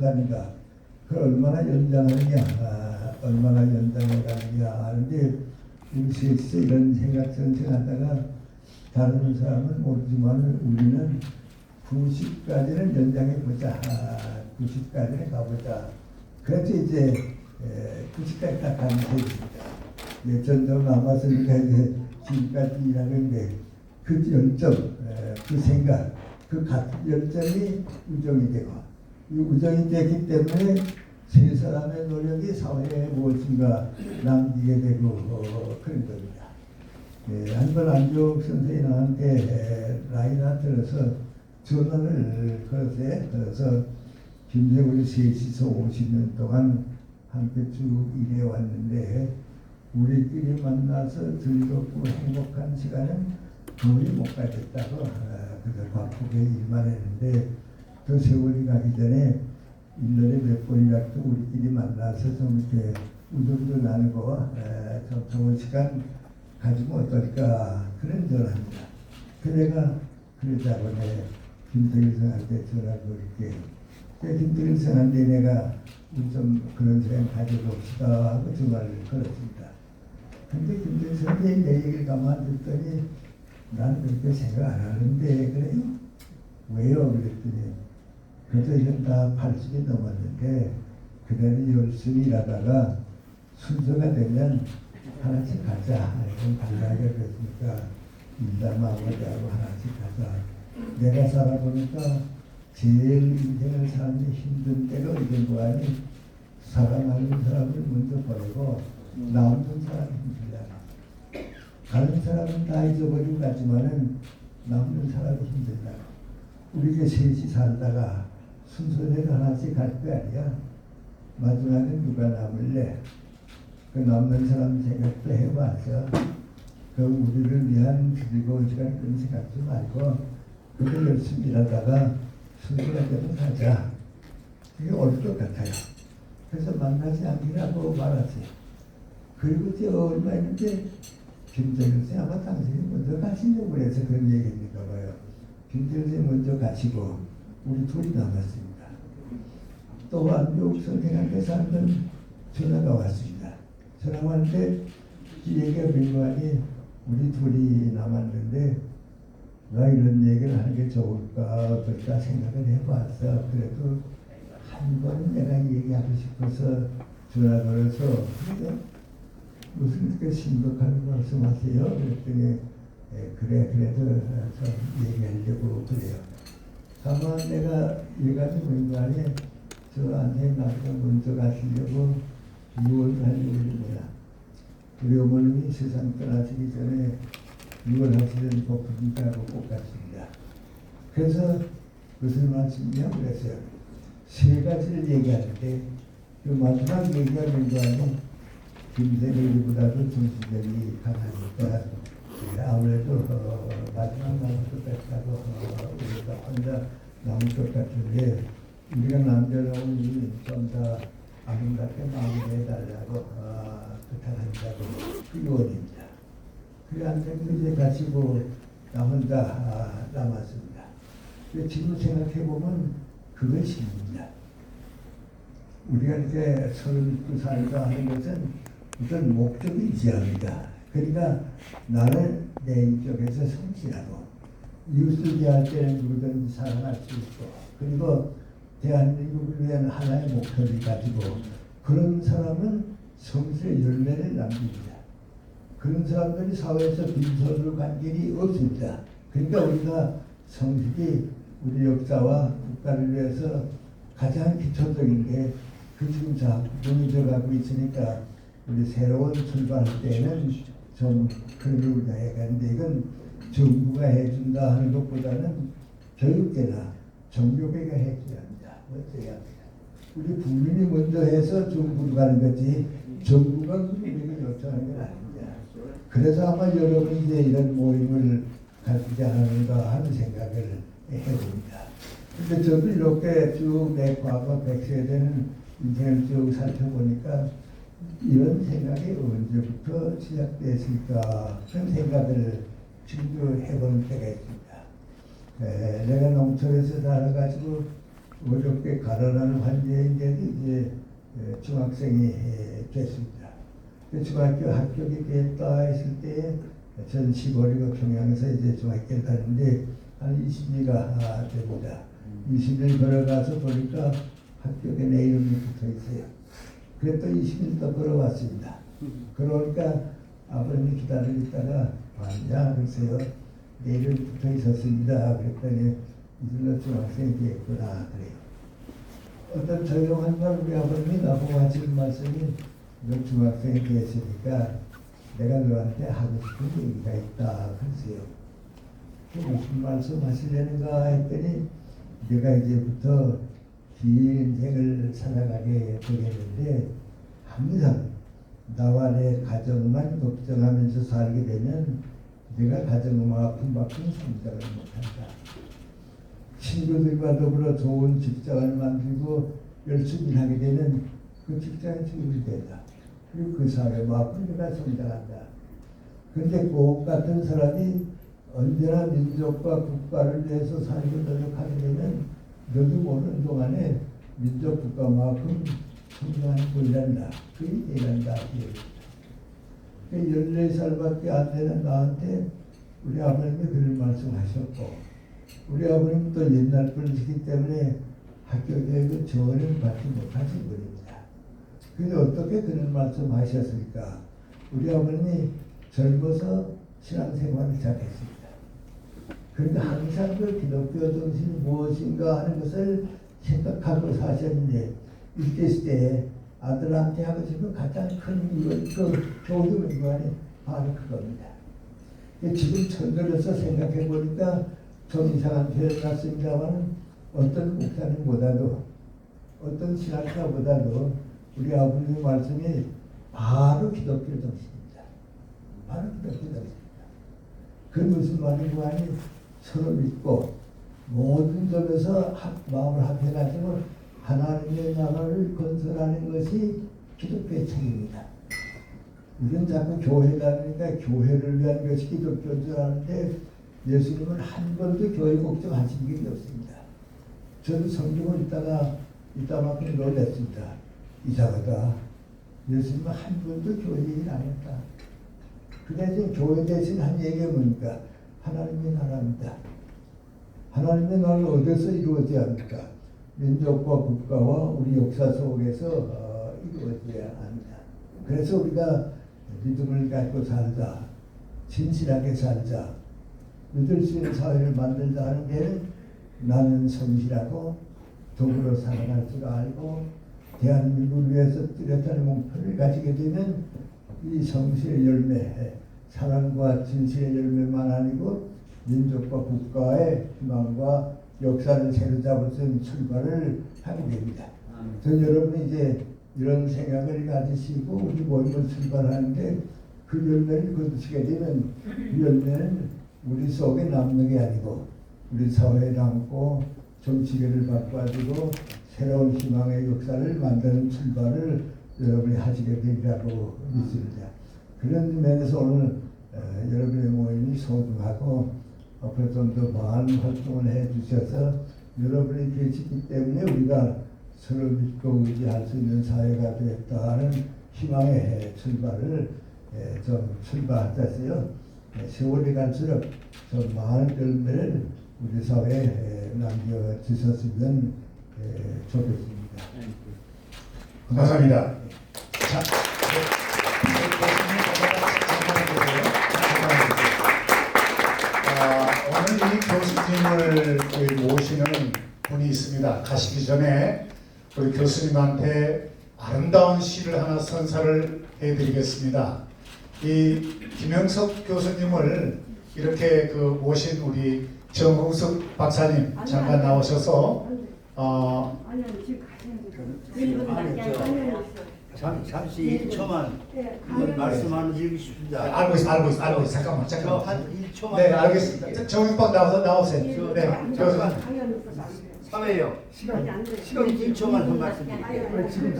크다니까 그 얼마나 연장하느냐? 아, 얼마나 연장해 가느냐? 하는데 셋이서 이런 생각 전쟁하다가 다른 사람은 모르지만 우리는 90까지는 연장해 보자. 아, 90까지는 가보자. 그래서 이제 90까지 딱 가는 셋입니다. 예, 전도 남았으니까 이제 지금까지 일하는데 그 열정, 에, 그 생각, 그 같은 열정이 우정이 되고 이 우정이 되기 때문에 세 사람의 노력이 사회에 무엇인가 남기게 되고 어, 그런 겁니다. 예, 한번 안juk 선생이 나한테 들어서 전화를 걸었어요. 그래서 김세우리 셋이서 50년 동안 함께 쭉 일해 왔는데 우리끼리 만나서 즐겁고 행복한 시간은 거의 못 가졌다고 아, 그래서 바쁘게 일만 했는데 그 세월이 가기 전에 1년에 몇 번이라도 우리끼리 만나서 좀 이렇게 우정도 나누고 에, 좀 좋은 시간 가지면 어떨까 그런 전화입니다. 그래가 그러자고 내 김태일 선한테 전화도 이렇게 그 김태일 선한테 내가 좀 그런 시간 가져봅시다 하고 전화를 걸었습니다. 근데 김대일 선생님 내 얘기를 가만 듣더니 나는 그렇게 생각 안 하는데 그래요? 왜요? 그랬더니 그래도 이건 다 80이 넘었는데 그대로 열심히 일하다가 순서가 되면 하나씩 가자. 이건 갈라야 그랬으니까 일단 마무리하고 하나씩 가자. 내가 살아보니까 제일 인생을 사는 게 힘든 때가 언제인 거 아니? 사랑하는 사람을 먼저 보내고 남는 사람이 힘들잖아. 다른 사람은 다 잊어버리고 가지만은 남는 사람이 힘들다. 우리가 셋이 살다가 순서대로 하나씩 갈 거 아니야. 마지막에 누가 남을래? 그 남는 사람 생각도 해봐서 그 우리를 위한 즐거운 시간 그런 생각지 말고 그걸 열심히 일하다가 되면 가자. 그게 옳을 것 같아요. 그래서 만나지 않기라고 말하세요. 그리고 이제 얼마 있는데 김정일 씨 아마 당신이 먼저 가시려고 해서 그런 얘기입니까 봐요. 김정일 씨 먼저 가시고 우리 둘이 남았습니다. 또 안국 선생한테서 한번 전화가 왔습니다. 전화가 왔는데 이 얘기가 민관이 우리 둘이 남았는데 나 이런 얘기를 하는 게 좋을까 그럴까 생각을 해봤어. 그래도 한 번은 내가 얘기하고 싶어서 전화 걸어서? 무슨 그렇게 심각한 말씀하세요? 그랬더니 예, 그래 그래도 좀 얘기하려고 그래요. 다만 내가 얘가지고 인간에 저한테 나한테 먼저 가시려고 유언 하려고 그러냐. 우리 어머님이 세상 떠나시기 전에 유언하시는 복음이라고 꼭 같습니다. 그래서 무슨 말씀이냐 그랬어요. 세 가지를 얘기하는데 그 마지막 얘기하는 거 아니 김세리보다도 정신력이 강하니까 예, 아무래도 어, 마지막 것 같다고 어, 혼자 것 같은데 우리가 남자로는 좀더 아름답게 마무리해달라고 어, 부탁한다고 그 요원입니다. 그래 안 되면 이제 가시고 나 혼자 아, 남았습니다. 지금 생각해보면 그것입니다. 우리가 이제 32살과 하는 것은 어떤 목적이 있어야 합니다. 그러니까 나는 내 인격에서 성실하고 이웃을 대할 때는 누구든지 사랑할 수 있고 그리고 대한민국을 위한 하나의 목표를 가지고 그런 사람은 성실의 열매를 남깁니다. 그런 사람들이 사회에서 빈손으로 간 일이 없습니다. 그러니까 우리가 성실히 우리 역사와 국가를 위해서 가장 기초적인 게 그 지금 자 무너져 가고 있으니까 우리 새로운 출발할 때는 좀 그런 걸 우리가 해가는데 이건 정부가 해준다 하는 것보다는 교육계나 종교계가 해줘야 합니다. 합니다. 우리 국민이 먼저 해서 정부로 가는 거지 정부가 우리에게 요청하는 건 아닙니다. 그래서 아마 여러분이 이제 이런 모임을 가지지 않았는가 하는 생각을 해봅니다. 근데 저도 이렇게 쭉 내 과거 백세대는 인생을 쭉 살펴보니까 이런 생각이 언제부터 시작됐을까 그런 생각을 해보는 때가 있습니다. 에, 내가 농촌에서 살아가지고 어렵게 가라라는 환경인데도 이제 에, 중학생이 에, 됐습니다. 그 중학교 합격이 됐다 했을 때에 전 시골이고 평양에서 이제 중학교를 가는데 한 20리가 됩니다. 20일 걸어가서 보니까 합격에 내 이름이 붙어 있어요. 그래도 20일 더 걸어왔습니다. 그러니까 아버님이 기다리고 있다가 봤냐 그러세요. 내 이름이 붙어 있었습니다. 그랬더니 이들로 중학생이 됐구나 그래요. 어떤 조용한 날 우리 아버님이 나보고 하시는 말씀이 너 중학생이 됐으니까 내가 너한테 하고 싶은 얘기가 있다 그러세요. 그 무슨 말씀 하시려는가 했더니 내가 이제부터 긴 생을 살아가게 되겠는데 항상 나와 내 가정만 걱정하면서 살게 되면 내가 가정만큼만큼 성장을 못한다. 친구들과 더불어 좋은 직장을 만들고 열심히 하게 되면 그 직장이 된다. 그리고 그 사회만큼 내가 성장한다. 근데 꼭 같은 사람이 언제나 민족과 국가를 위해서 살고 노력하게 되면 너도 모르는 동안에 민족 국가만큼 성장하는 꼴난다. 그게 일한다. 그 14살밖에 안 되는 나한테 우리 아버님이 그런 말씀하셨고 우리 아버님 또 옛날 분이시기 때문에 학교 교육을 전혀 받지 못하신 분입니다. 근데 어떻게 그런 말씀 하셨을까? 우리 아버님이 젊어서 신앙생활을 시작했습니다. 그러니까 항상 그 기독교 정신이 무엇인가 하는 것을 생각하고 사셨는데 이때 시대에 아들한테 하고 싶은 가장 큰 이건 그 교육 기관이 바로 그겁니다. 지금 천들어서 생각해 보니까 좀 이상한 표현 같습니다만 어떤 목사님보다도 어떤 신학자보다도 우리 아버님의 말씀이 바로 기독교 정신입니다. 바로 기독교 정신입니다. 그 무슨 말인고 하니 서로 믿고 모든 점에서 합, 마음을 합해가지고 하나님의 나라를 건설하는 것이 기독교의 책임이다. 우리는 자꾸 교회 다니니까 교회를 위한 것이 기독교인 줄 아는데 예수님은 한 번도 교회 걱정하신 적이 없습니다. 저도 성경을 읽다가 이따만큼 놀랐습니다. 이상하다. 예수님은 한 번도 교회 얘기를 안 했다. 그 대신 교회 대신 한 얘기가 뭡니까? 하나님의 나라입니다. 하나님의 나라는 어디서 이루어져야 합니까? 민족과 국가와 우리 역사 속에서 어, 이루어져야 합니다. 그래서 우리가 믿음을 갖고 살자, 진실하게 살자, 믿을 수 있는 사회를 만들자 하는 게 나는 성실하고 더불어 살아갈 줄 알고 대한민국을 위해서 뚜렷한 목표를 가지게 되면 이 성실의 열매, 사랑과 진실의 열매만 아니고 민족과 국가의 희망과 역사를 새로 잡을 출발을 하게 됩니다. 전 여러분이 이제 이런 생각을 가지시고 우리 모임을 출발하는데 그 열매를 거두시게 되면 그 열매는 우리 속에 남는 게 아니고 우리 사회에 남고 정치계를 바꿔주고 새로운 희망의 역사를 만드는 출발을 여러분이 하시게 되리라고 믿습니다. 그런 면에서 오늘 어, 여러분의 모임이 소중하고 앞으로 좀 더 많은 활동을 해 주셔서 여러분이 계시기 때문에 우리가 서로 믿고 의지할 수 있는 사회가 되었다는 희망의 출발을 예, 좀 출발하셨어요. 예, 세월이 갈수록 좀 많은 열매를 우리 사회에 예, 남겨주셨으면 예, 좋겠습니다. 감사합니다. 자, 교수님을 모시는 분이 있습니다. 가시기 전에 우리 교수님한테 아름다운 시를 하나 선사를 해드리겠습니다. 이 김영석 교수님을 이렇게 그 모신 우리 정홍숙 박사님 아니, 잠깐 아니, 나오셔서 아니, 어 아니요 지금 가시는 중. 3, 31초만 오늘 말씀하는 읽으십니다. 네, 알고 있어, 알고 있어, 알고 있어. 잠깐만, 잠깐만. 한 1초만. 네, 알겠습니다. 정육박 나와서 나오세요. 네, 잠깐만. 3회요. 시간, 시간 1초만 더 말씀드릴게요.